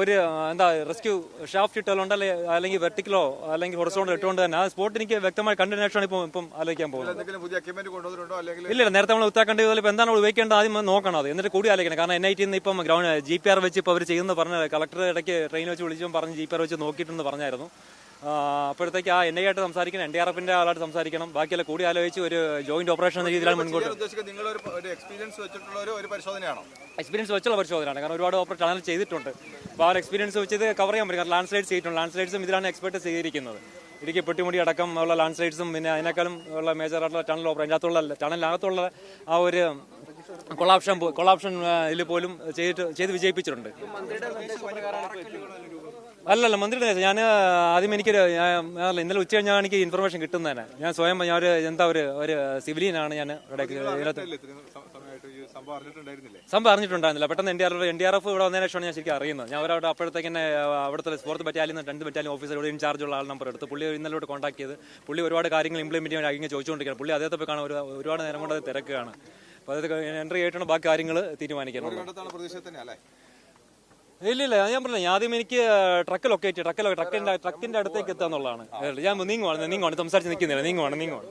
ഒരു എന്താ rescue shaft ഉണ്ടല്ലേ അല്ലെങ്കിൽ വെർട്ടിക്കലോ അല്ലെങ്കിൽ ഹൊറസോണ്ടോ ഇട്ടുകൊണ്ട് തന്നെ ആ സ്പോട്ട് എനിക്ക് വ്യക്തമായി കണ്ടതിന് ശേഷമാണ് ഇപ്പം ഇപ്പം ആലോചിക്കാൻ പോകുന്നത്. അല്ലെങ്കിൽ ഇല്ല നേരത്തെ നമ്മൾ ഉത്താക്കേണ്ടി പോലെ ഇപ്പം എന്താണ് ഉപയോഗിക്കേണ്ടത് ആദ്യം നോക്കണം അത്. എന്നിട്ട് കൂടി ആലോചിക്കണം. കാരണം എൻ ഐ ടിന്ന് ഇപ്പം ഗ്രൗണ്ട് ജി പി ആർ വെച്ച് ഇപ്പോൾ അവർ ചെയ്യുന്നു പറഞ്ഞ കളക്ടർ ഇടയ്ക്ക് ട്രെയിൻ വെച്ച് വിളിച്ചും പറഞ്ഞ് ജി പി ആർ വെച്ച് നോക്കിയിട്ടുണ്ടെന്ന് പറഞ്ഞായിരുന്നു. അപ്പോഴത്തേക്ക് ആ എൻ ഐ ആയിട്ട് സംസാരിക്കണം എൻ ഡി ആർ എഫിന്റെ ആളായിട്ട് സംസാരിക്കണം. ബാക്കിയെല്ലാം കൂടി ആലോചിച്ച് ഒരു ജോയിന്റ് ഓപ്പറേഷൻ എന്ന രീതിയിലാണ് മുൻകൂട്ടി എക്സ്പീരിയൻസ് വെച്ചിട്ടുള്ള ഒരു പരിശോധനയാണോ? എക്സ്പീരിയൻസ് വെച്ചുള്ള പരിശോധനയാണ്. കാരണം ഒരുപാട് ഓപ്പറേറ്റ് ചാനൽ ചെയ്തിട്ടുണ്ട്. അപ്പോൾ ആ ഒരു എക്സ്പീരിയൻസ് വെച്ച് ഇത് കവർ ചെയ്യാൻ പറ്റും. കാരണം ലാൻഡ് സ്ലൈഡ്സ് ചെയ്തിട്ടുണ്ട്. ലാൻഡ് സ്ലൈഡ്സും ഇതിലാണ് എക്സ്പെർട്ട് ചെയ്തിരിക്കുന്നത്. ഇടുക്കി പെട്ടിമുടി അടക്കം ഉള്ള ലാൻഡ് സ്ലൈഡ്സും പിന്നെ അതിനേക്കാളും ഉള്ള മേജർ ആയിട്ടുള്ള ടണൽ ഓപ്പറേഷൻ അതിനകത്തുള്ള ടണലിനകത്തുള്ള ആ ഒരു കൊളാപ്ഷൻ കൊളാപ്ഷൻ ഇതിൽ പോലും ചെയ്തിട്ട് ചെയ്ത് വിജയിപ്പിച്ചിട്ടുണ്ട്. അല്ലല്ല മന്ത്രിയുടെ നിർദ്ദേശം. ഞാൻ ആദ്യം എനിക്കൊരു ഞാൻ- അല്ല, ഇന്നലെ ഉച്ച കഴിഞ്ഞാണ് എനിക്ക് ഇൻഫർമേഷൻ കിട്ടുന്നതന്നെ ഞാൻ സ്വയം ഞാൻ ഒരു എന്താ ഒരു ഒരു സിവിലിയനാണ് ഞാൻ ഇവിടെ സംഭവം അറിഞ്ഞിട്ടുണ്ടായിരുന്നില്ലേ പെട്ടെന്ന് N D R N D R F ഇവിടെ വന്നതിന് ശേഷമാണ് ഞാൻ ശരിക്കും അറിയുന്നത്. ഞാൻ അവരവിടെ അപ്പോഴത്തേക്ക് തന്നെ അവിടുത്തെ സ്പോർട്സ് ബറ്റാലിയൻ രണ്ട് ബറ്റാലിയൻ ഓഫീസറോട് ഇൻചാർജ് ഉള്ള ആൾ നമ്പർ എടുത്ത്. പുള്ളി ഇന്നലോട്ട് കോൺടാക്ട് ചെയ്ത് പുള്ളി ഒരുപാട് കാര്യങ്ങൾ ഇംപ്ലിമെന്റ് ചെയ്യാൻ ഇങ്ങനെ ചോദിച്ചുകൊണ്ടിരിക്കുകയാണ്. പുള്ളി അദ്ദേഹത്തെ പോയി കാണാൻ ഒരു ഒരുപാട് നേരം കൊണ്ട് അത് തിരക്കുകയാണ്. അപ്പോൾ അത് എൻട്രി ആയിട്ടാണ് ബാക്കി കാര്യങ്ങൾ തീരുമാനിക്കുന്നത് കണ്ടെത്താണ് പ്രതീക്ഷ തന്നെ അല്ലേ ഇല്ല ഇല്ല ഞാൻ പറഞ്ഞില്ല ആദ്യം എനിക്ക് ട്രക്ക് ലൊക്കേറ്റ് ട്രക്ക് ട്രക്കിന്റെ ട്രക്കിന്റെ അടുത്തേക്ക് എത്താന്നുള്ളതാണ്. ഞാൻ നീങ്ങുവാണ് നീങ്ങുവാണ് സംസാരിച്ച് നിൽക്കുന്നില്ല നീങ്ങുവാണ് നീങ്ങുവാണ്.